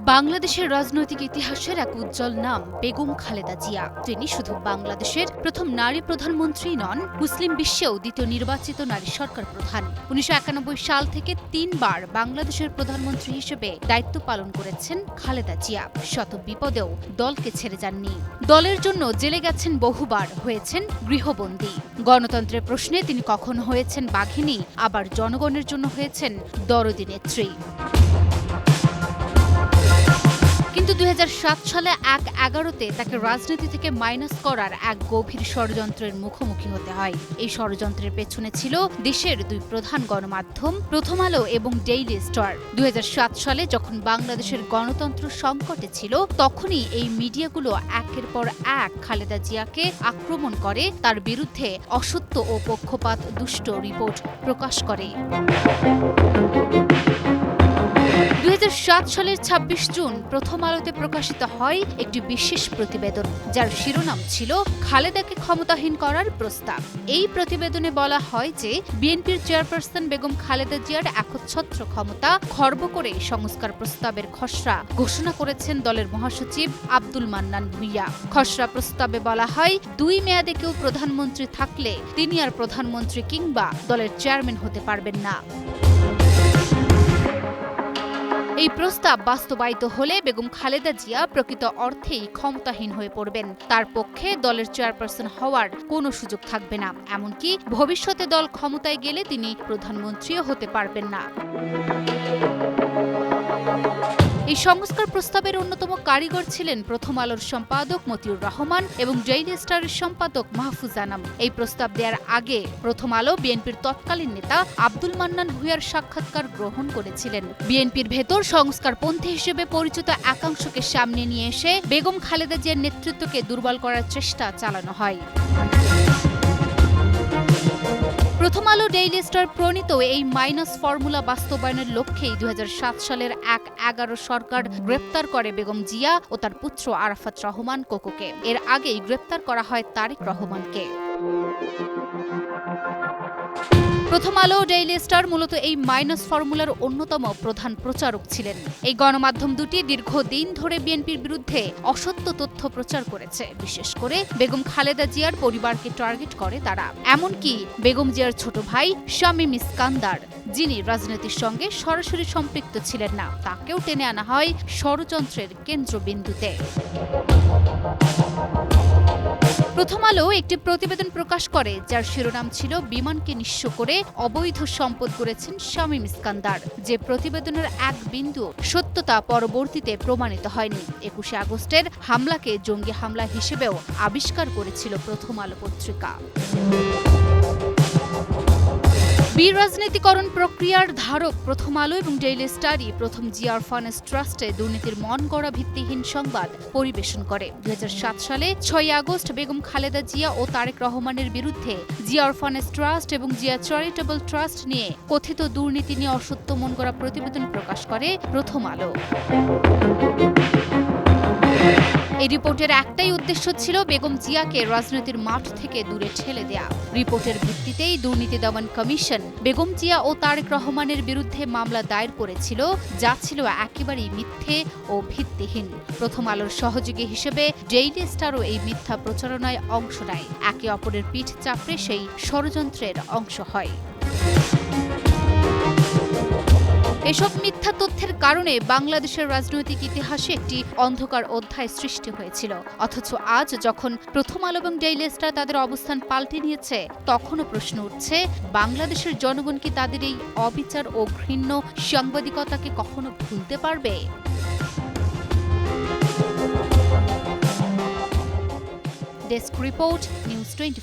বাংলাদেশের রাজনৈতিক ইতিহাসের এক উজ্জ্বল নাম, বেগম খালেদা জিয়া। তিনি শুধু বাংলাদেশের প্রথম নারী প্রধানমন্ত্রী নন, মুসলিম বিশ্বেও দ্বিতীয় নির্বাচিত নারী সরকার প্রধান। উনিশশো একানব্বই সাল থেকে তিনবার বাংলাদেশের প্রধানমন্ত্রী হিসেবে দায়িত্ব পালন করেছেন খালেদা জিয়া। শত বিপদেও দলকে ছেড়ে যাননি। দলের জন্য জেলে গেছেন বহুবার, হয়েছেন গৃহবন্দী। গণতন্ত্রের প্রশ্নে তিনি কখনো হয়েছেন বাঘিনী, আবার জনগণের জন্য হয়েছেন দরদি নেত্রী। কিন্তু দুই সালে এক এগারোতে তাকে রাজনীতি থেকে মাইনাস করার এক গভীর ষড়যন্ত্রের মুখোমুখি হতে হয়। এই ষড়যন্ত্রের পেছনে ছিল দেশের দুই প্রধান গণমাধ্যম, প্রথম আলো এবং ডেইলি স্টার দুই হাজার সাত সালে যখন বাংলাদেশের গণতন্ত্র সংকটে ছিল, তখনই এই মিডিয়াগুলো একের পর এক খালেদা জিয়াকে আক্রমণ করে, তার বিরুদ্ধে অসত্য ও পক্ষপাত দুষ্ট রিপোর্ট প্রকাশ করে। দু হাজার সাত সালের ২৬ জুন প্রথম আলোতে প্রকাশিত হয় একটি বিশেষ প্রতিবেদন, যার শিরোনাম ছিল খালেদাকে ক্ষমতাহীন করার প্রস্তাব। এই প্রতিবেদনে বলা হয় যে, বিএনপির চেয়ারপারসন বেগম খালেদা জিয়ার একচ্ছত্র ক্ষমতা খর্ব করে সংস্কার প্রস্তাবের খসড়া ঘোষণা করেছেন দলের মহাসচিব আব্দুল মান্নান ভুইয়া। খসড়া প্রস্তাবে বলা হয়, দুই মেয়াদে কেউ প্রধানমন্ত্রী থাকলে তিনি আর প্রধানমন্ত্রী কিংবা দলের চেয়ারম্যান হতে পারবেন না। এই প্রস্তাব বাস্তবায়িত হলে বেগম খালেদা জিয়া প্রকৃত অর্থেই ক্ষমতাহীন হয়ে পড়বেন। তার পক্ষে দলের চেয়ারপারসন হওয়ার কোনো সুযোগ থাকবে না। এমনকি ভবিষ্যতে দল ক্ষমতায় গেলে তিনি প্রধানমন্ত্রীও হতে পারবেন না। এই সংস্কার প্রস্তাবের অন্যতম কারিগর ছিলেন প্রথম আলোর সম্পাদক মতিউর রহমান এবং ডেইলি স্টারের সম্পাদক মাহফুজ আনাম। এই প্রস্তাব দেওয়ার আগে প্রথম আলো বিএনপির তৎকালীন নেতা আব্দুল মান্নান ভুঁইয়ার সাক্ষাৎকার গ্রহণ করেছিলেন। বিএনপির ভেতর সংস্কারপন্থী হিসেবে পরিচিত একাংশকে সামনে নিয়ে এসে বেগম খালেদা জিয়ার নেতৃত্বকে দুর্বল করার চেষ্টা চালানো হয়। প্রথম আলো ডেইলি স্টার প্রণীত এই মাইনাস ফর্মুলা বাস্তবায়নের লক্ষ্যেই দু হাজার সাত সালের এক এগারো সরকার গ্রেপ্তার করে বেগম জিয়া ও তার পুত্র আরাফাত রহমান কোকোকে। এর আগেই গ্রেপ্তার করা হয় তারেক রহমানকে। প্রথম আলো ডেইলি স্টার মূলত এই মাইনাস ফর্মুলার অন্যতম প্রধান প্রচারক ছিলেন। এই গণমাধ্যম দুটি দীর্ঘদিন ধরে বিএনপির বিরুদ্ধে অসত্য তথ্য প্রচার করেছে। বিশেষ করে বেগম খালেদা জিয়ার পরিবারকে টার্গেট করে তারা। এমনকি বেগম জিয়ার ছোট ভাই শামীম ইস্কান্দার, যিনি রাজনীতির সঙ্গে সরাসরি সম্পৃক্ত ছিলেন না, তাকেও টেনে আনা হয় ষড়যন্ত্রের কেন্দ্রবিন্দুতে। প্রথম আলো একটি প্রতিবেদন প্রকাশ করে, যার শিরোনাম ছিল বিমানকে নিঃস্ব করে অবৈধ সম্পদ করেছেন শামীম ইস্কান্দার, যে প্রতিবেদনের এক বিন্দু সত্যতা পরবর্তীতে প্রমাণিত হয়নি। একুশে আগস্টের হামলাকে জঙ্গি হামলা হিসেবেও আবিষ্কার করেছিল প্রথম আলো পত্রিকা। বিরাজনীতিকরণ প্রক্রিয়ার ধারক প্রথম আলো এবং ডেইলি স্টারি প্রথম জিয়ার ফানেস ট্রাস্টে দুর্নীতির মন গড়া ভিত্তিহীন সংবাদ পরিবেশন করে। দু হাজার সাত সালে ছয় আগস্ট বেগম খালেদা জিয়া ও তারেক রহমানের বিরুদ্ধে জিয়ার ফানেস ট্রাস্ট এবং জিয়া চ্যারিটেবল ট্রাস্ট নিয়ে কথিত দুর্নীতি নিয়ে অসত্য মন গড়া প্রতিবেদন প্রকাশ করে প্রথম আলো। এই রিপোর্টের একটাই উদ্দেশ্য ছিল বেগম জিয়াকে রাজনীতির মাঠ থেকে দূরে ঠেলে দেয়া। রিপোর্টের ভিত্তিতেই দুর্নীতি দমন কমিশন বেগম জিয়া ও তারেক রহমানের বিরুদ্ধে মামলা দায়ের করেছিল, যা ছিল একেবারেই মিথ্যে ও ভিত্তিহীন। প্রথম আলোর সহযোগী হিসেবে ডেইলি স্টারও এই মিথ্যা প্রচারণায় অংশ নেয়। একে অপরের পিঠ চাপড়ে সেই ষড়যন্ত্রের অংশ হয়। এসব মিথ্যা তথ্যের কারণে বাংলাদেশের রাজনৈতিক ইতিহাসে একটি অন্ধকার অধ্যায় সৃষ্টি হয়েছিল। অথচ আজ যখন প্রথম আলো এবং ডেইলি তাদের অবস্থান পাল্টে নিয়েছে, তখনও প্রশ্ন উঠছে, বাংলাদেশের জনগণ কি তাদের এই অবিচার ও ঘৃণ্য সাংবাদিকতাকে কখনো ভুলতে পারবে? Desk report, news twenty